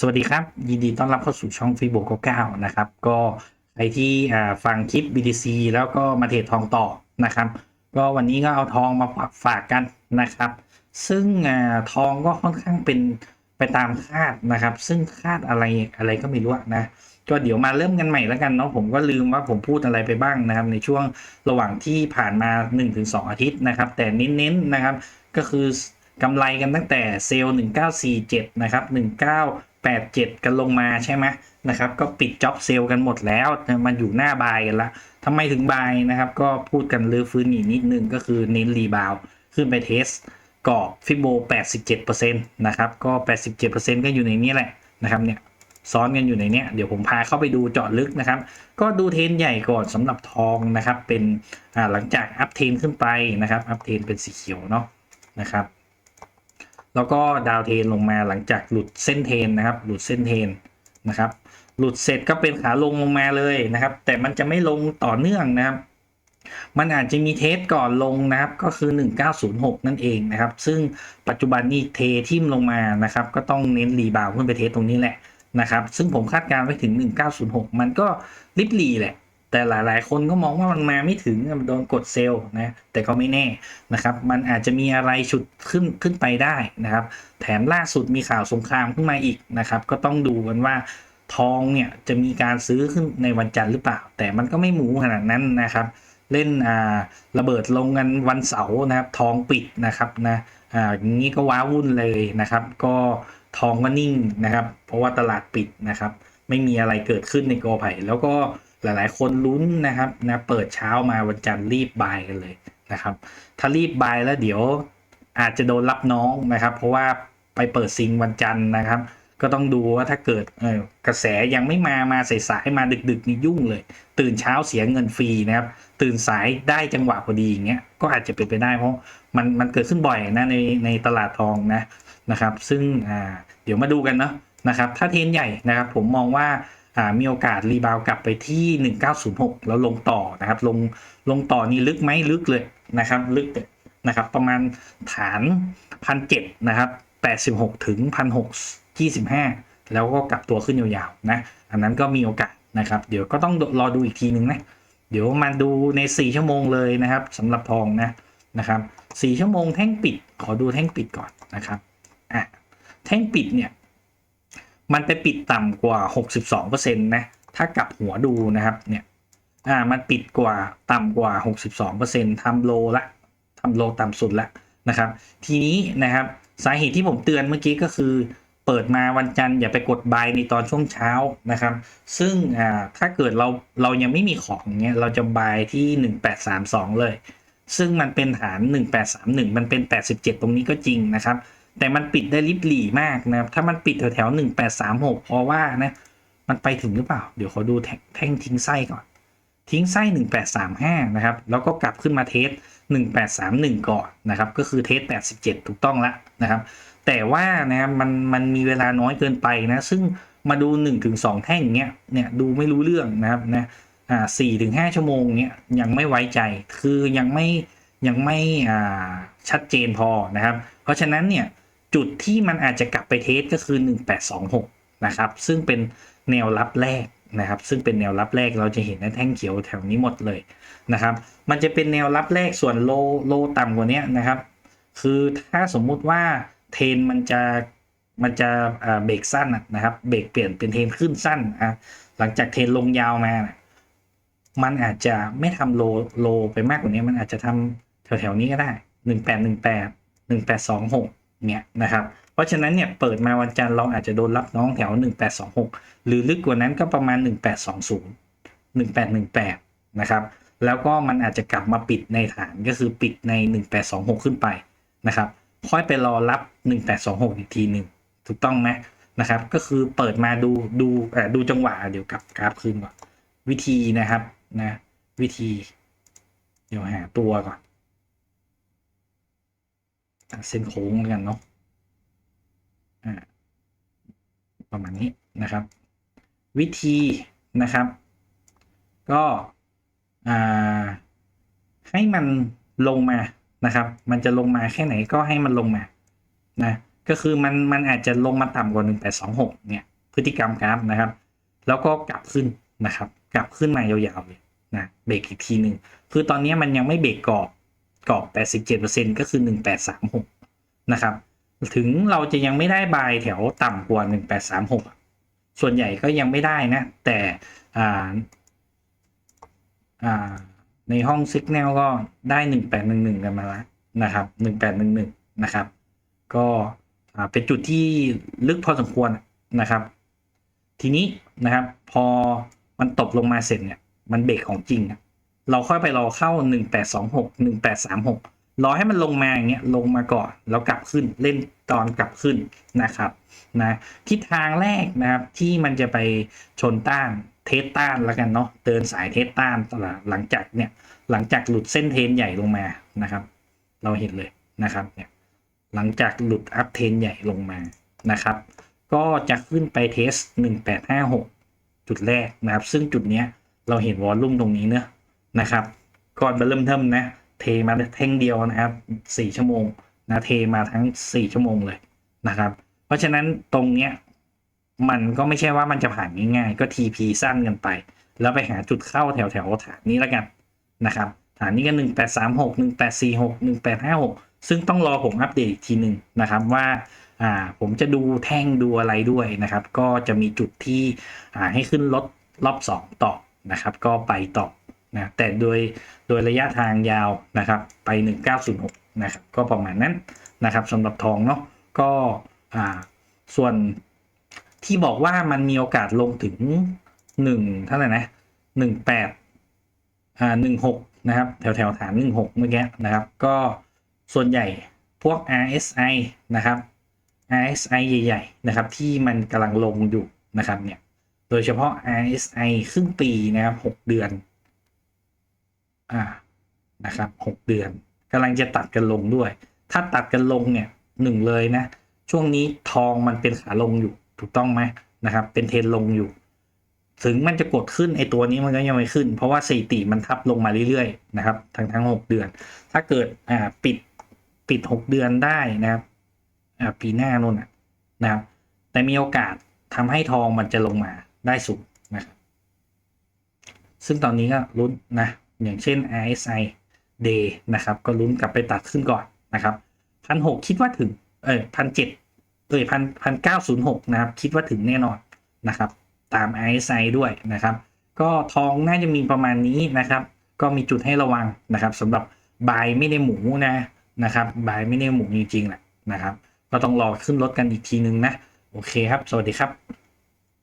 สวัสดีครับ ยินดีต้อนรับเข้าสู่ช่องฟีโบเก้านะครับ ก็ใครที่ฟังคลิป BTC แล้วก็มาเทรดทองต่อนะครับ ก็วันนี้ก็เอาทองมาฝากกันนะครับ ซึ่งอทองก็ค่อนข้างเป็นไปตามคาดนะครับ ซึ่งคาดอะไรอะไรก็ไม่รู้นะ ก็เดี๋ยวมาเริ่มกันใหม่แล้วกันเนาะผมก็ลืมว่าผมพูดอะไรไปบ้างนะครับ ในช่วงระหว่างที่ผ่านมา 1-2 อาทิตย์นะครับ แต่เน้นๆนะครับ ก็คือ กำไรกันตั้งแต่เซลล์1947 นะครับ 1987 กันลงมาใช่ไหมนะครับ ก็ปิดจ็อบเซลล์กันหมดแล้วมันอยู่หน้าบายกันละทำไมถึงบายนะครับ ก็พูดกันลื้อฟื้นอีกนิดนึงก็คือเน้นรีบาวขึ้นไปเทสกรอบฟิโบ 87%นะครับ ก็ 87%ก็อยู่ในนี้แหละนะครับเนี่ยซ้อนกันอยู่ในเนี้ยเดี๋ยวผมพาเข้าไปดูเจาะลึกนะครับ ก็ดูเทนใหญ่ก่อนสำหรับทองนะครับ เป็นหลังจากอัพเทนขึ้นไปนะครับ อัพเทนเป็นสีเขียวเนาะนะครับ แล้วก็ดาวเทนลงมาหลังจากหลุดเส้นเทนนะครับ หลุดเส้นเทนนะครับ หลุดเสร็จก็เป็นขาลงลงมาเลยนะครับ แต่มันจะไม่ลงต่อเนื่องนะครับ มันอาจจะมีเทสก่อนลงนะครับ ก็คือ 1906 นั่นเองนะครับ ซึ่งปัจจุบันนี้เททิ่มลงมานะครับ ก็ต้องเน้นรีบาวขึ้นไปเทสตรงนี้แหละนะครับ ซึ่งผมคาดการณ์ไว้ถึง 1906 มันก็ริบหลีแหละ แต่หลาย ๆ คนก็มองว่ามันมาไม่ถึงมันโดนกดเซลล์นะแต่ก็ไม่แน่นะครับ มันอาจจะมีอะไรฉุดขึ้นขึ้นไปได้นะครับ แถมล่าสุดมีข่าวสงครามขึ้นมาอีกนะครับ ก็ต้องดูกันว่าทองเนี่ยจะมีการซื้อขึ้นในวันจันทร์หรือเปล่า แต่มันก็ไม่หมูขนาดนั้นนะครับ เล่นอ่าระเบิดลงกันวันเสาร์นะครับทองปิดนะครับนะอ่าอย่างนี้ก็ว้าวุ่นเลยนะครับ ก็ทองก็นิ่งนะครับ เพราะว่าตลาดปิดนะครับ ไม่มีอะไรเกิดขึ้นในกอไผ่แล้วก็ หลายๆ คนลุ้นนะครับนะเปิดเช้ามาวันจันทร์รีบบายกันเลยนะครับ ถ้ารีบบายแล้วเดี๋ยวอาจจะโดนรับน้องนะครับ เพราะว่าไปเปิดซิงวันจันทร์นะครับ ก็ต้องดูว่าถ้าเกิดกระแสยังไม่มามาสายๆมาดึกๆนี่ยุ่งเลย ตื่นเช้าเสียเงินฟรีนะครับ ตื่นสายได้จังหวะพอดีอย่างเงี้ยก็อาจจะเป็นไปได้เพราะมันมันเกิดขึ้นบ่อยนะในในตลาดทองนะนะครับ ซึ่งเดี๋ยวมาดูกันเนาะนะครับ ถ้าเทนใหญ่นะครับ ผมมองว่า มีโอกาสรีบาวกลับไปที่ 1906 แล้วลงต่อนะครับลงลงต่อนี่ลึกไหมลึกเลยนะครับลึกนะครับประมาณฐานพันเจ็ดนะครับ86ถึงพันหกยี่สิบห้าแล้วก็กลับตัวขึ้นยาวๆนะอันนั้นก็มีโอกาสนะครับ เดี๋ยวก็ต้องรอดูอีกทีนึงนะเดี๋ยวมาดูใน 4 ชั่วโมงเลยนะครับสำหรับทองนะนะครับ4ชั่วโมงแท่งปิด ขอดูแท่งปิดก่อนนะครับอะแท่งปิดเนี่ย มันไปปิดต่ำกว่า 62%นะถ้ากลับหัวดูนะครับเนี่ยอ่ามันปิดกว่าต่ำกว่า 62%ทำโลละทำโลต่ำสุดละนะครับ ทีนี้นะครับสาเหตุที่ผมเตือนเมื่อกี้ก็คือเปิดมาวันจันทร์อย่าไปกดบายในตอนช่วงเช้านะครับ ซึ่งอ่าถ้าเกิดเราเรายังไม่มีของเงี้ยเราจะบายที่ 1832 เลย ซึ่งมันเป็นฐาน 1831 มันเป็น 87 ตรงนี้ก็จริงนะครับ แต่มันปิดได้ลิบหลี่มากนะครับถ้ามันปิดแถวๆ1836เพราะว่านะมันไปถึงหรือเปล่า เดี๋ยวขอดูแท่งทิ้งไส้ก่อน ทิ้งไส้ 1835 นะครับ แล้วก็กลับขึ้นมาเทส 1831 ก่อนนะครับ ก็คือเทส 87 ถูกต้องแล้วนะครับ แต่ว่านะครับมันมันมีเวลาน้อยเกินไปนะ ซึ่งมาดู 1-2 แท่งเงี้ย เนี่ยดูไม่รู้เรื่องนะครับนะ อ่าสี่ถึงห้าชั่วโมงเนี้ยยังไม่ไว้ใจ คือยังไม่ยังไม่อ่าชัดเจนพอนะครับ เพราะฉะนั้นเนี่ย จุดที่มันอาจจะกลับไปเทสก็คือ 1826 นะครับ ซึ่งเป็นแนวรับแรกนะครับ ซึ่งเป็นแนวรับแรกเราจะเห็นในแท่งเขียวแถวนี้หมดเลยนะครับ มันจะเป็นแนวรับแรกส่วนโลโลต่ำกว่านี้นะครับ คือถ้าสมมุติว่าเทนมันจะมันจะเบรกสั้นนะครับ เบรกเปลี่ยนเป็นเทนขึ้นสั้นอะหลังจากเทนลงยาวมานะมันอาจจะไม่ทำโลโลไปมากกว่านี้ มันอาจจะทำแถวๆนี้ก็ได้ 1818 1826 เนี่ยนะครับ เพราะฉะนั้นเนี่ยเปิดมาวันจันทร์เราอาจจะโดนรับน้องแถวหนึ่งแปดสองหรือลึกกว่านั้นก็ประมาณหนึ่งแปดสองศูนะครับ แล้วก็มันอาจจะกลับมาปิดในฐานก็คือปิดในหนึ่งแปดสองหกขึ้นไปนะครับค่อยไปรอรับหนึ่งแปดสองหกอีกทีหนึ่งถูกต้องไหมนะครับ ก็คือเปิดมาดูดูเอ่อดูจังหวะเดี๋ยวกลับกราฟคืนก่อนวิธีนะครับนะวิธี เดี๋ยวหาตัวก่อน เส้นโค้งกันเนาะอ่าประมาณนี้นะครับ วิธีนะครับ ก็อ่าให้มันลงมานะครับ มันจะลงมาแค่ไหนก็ให้มันลงมานะก็คือมันมันอาจจะลงมาต่ำกว่า 1826 เนี่ย พฤติกรรมกราฟนะครับ แล้วก็กลับขึ้นนะครับ กลับขึ้นมายาวๆเลยนะเบรกอีกทีหนึ่งคือตอนนี้มันยังไม่เบรกกรอบ กรอบ87%ก็คือ 1836 นะครับ ถึงเราจะยังไม่ได้บายแถวต่ำกว่า 1836 ส่วนใหญ่ก็ยังไม่ได้นะ แต่อ่าอ่าในห้องซิกแนลก็ได้ 1811 กันมาแล้วนะครับ 1811 นะครับ ก็เป็นจุดที่ลึกพอสมควรนะครับ ทีนี้นะครับพอมันตกลงมาเสร็จเนี่ย มันเบรกของจริงอะ เราค่อยไปรอเข้า 1826 1836 รอให้มันลงมาอย่างเงี้ยลงมาก่อนแล้วกลับขึ้นเล่นตอนกลับขึ้นนะครับนะทิศทางแรกนะครับที่มันจะไปชนต้านเทสต้านแล้วกันเนาะเดินสายเทสต้านตลาดหลังจากเนี่ยหลังจากหลุดเส้นเทนใหญ่ลงมานะครับ เราเห็นเลยนะครับเนี่ยหลังจากหลุดอัพเทนใหญ่ลงมานะครับ ก็จะขึ้นไปเทส 1856 จุดแรกนะครับ ซึ่งจุดเนี้ยเราเห็นวอลลุ่มตรงนี้เนอะ นะครับก่อนเริ่มเทิมนะเทมาแท่งเดียวนะครับ4ชั่วโมงนะเทมาทั้ง 4 ชั่วโมงเลยนะครับ เพราะฉะนั้นตรงเนี้ยมันก็ไม่ใช่ว่ามันจะผ่านง่ายๆ ก็ TP สั้นกันไป แล้วไปหาจุดเข้าแถวแถวๆฐานนี้แล้วกันนะครับฐานนี้ก็ 1836 1846 1856 ซึ่งต้องรอผมอัปเดตอีกทีหนึ่งนะครับว่าอ่าผมจะดูแท่งดูอะไรด้วยนะครับ ก็จะมีจุดที่อ่าให้ขึ้นรถรอบ 2 ต่อนะครับ ก็ไปต่อ นะแต่โดยโดยระยะทางยาวนะครับไป 1906นะครับก็ประมาณนั้นนะครับสำหรับทองเนาะก็อ่าส่วนที่บอกว่ามันมีโอกาสลงถึง 1 เท่าไหร่นะ 18อ่า16 นะครับ แถวแถวฐาน 16 เมื่อกี้นะครับ ก็ส่วนใหญ่พวก RSI นะครับ RSI ใหญ่ๆนะครับที่มันกำลังลงอยู่นะครับเนี่ยโดยเฉพาะ RSI ครึ่งปีนะครับ 6 เดือน อ่านะครับ6เดือนกำลังจะตัดกันลงด้วย ถ้าตัดกันลงเนี่ยหนึ่งเลยนะ ช่วงนี้ทองมันเป็นขาลงอยู่ถูกต้องไหมนะครับ เป็นเทรนลงอยู่ ถึงมันจะกดขึ้นไอตัวนี้มันก็ยังไม่ขึ้น เพราะว่าสถิติมันทับลงมาเรื่อยๆนะครับ ทั้งทั้งหกเดือน ถ้าเกิดอ่าปิดปิดหกเดือนได้นะครับอ่าปีหน้านู่นนะนะครับ แต่มีโอกาสทำให้ทองมันจะลงมาได้สูงนะครับซึ่งตอนนี้ก็ลุ้นนะ อย่างเช่น RSI Day นะครับ ก็ลุ้นกลับไปตัดขึ้นก่อนนะครับพันหกคิดว่าถึงเออพันเจ็ดเอยพันพันเก้าศูนย์หกนะครับ คิดว่าถึงแน่นอนนะครับ ตาม RSI ด้วยนะครับ ก็ทองน่าจะมีประมาณนี้นะครับ ก็มีจุดให้ระวังนะครับสำหรับบายไม่ได้หมูนะนะครับบายไม่ได้หมูจริงๆแหละนะครับ ก็ต้องรอขึ้นรถกันอีกทีนึงนะ โอเคครับ สวัสดีครับ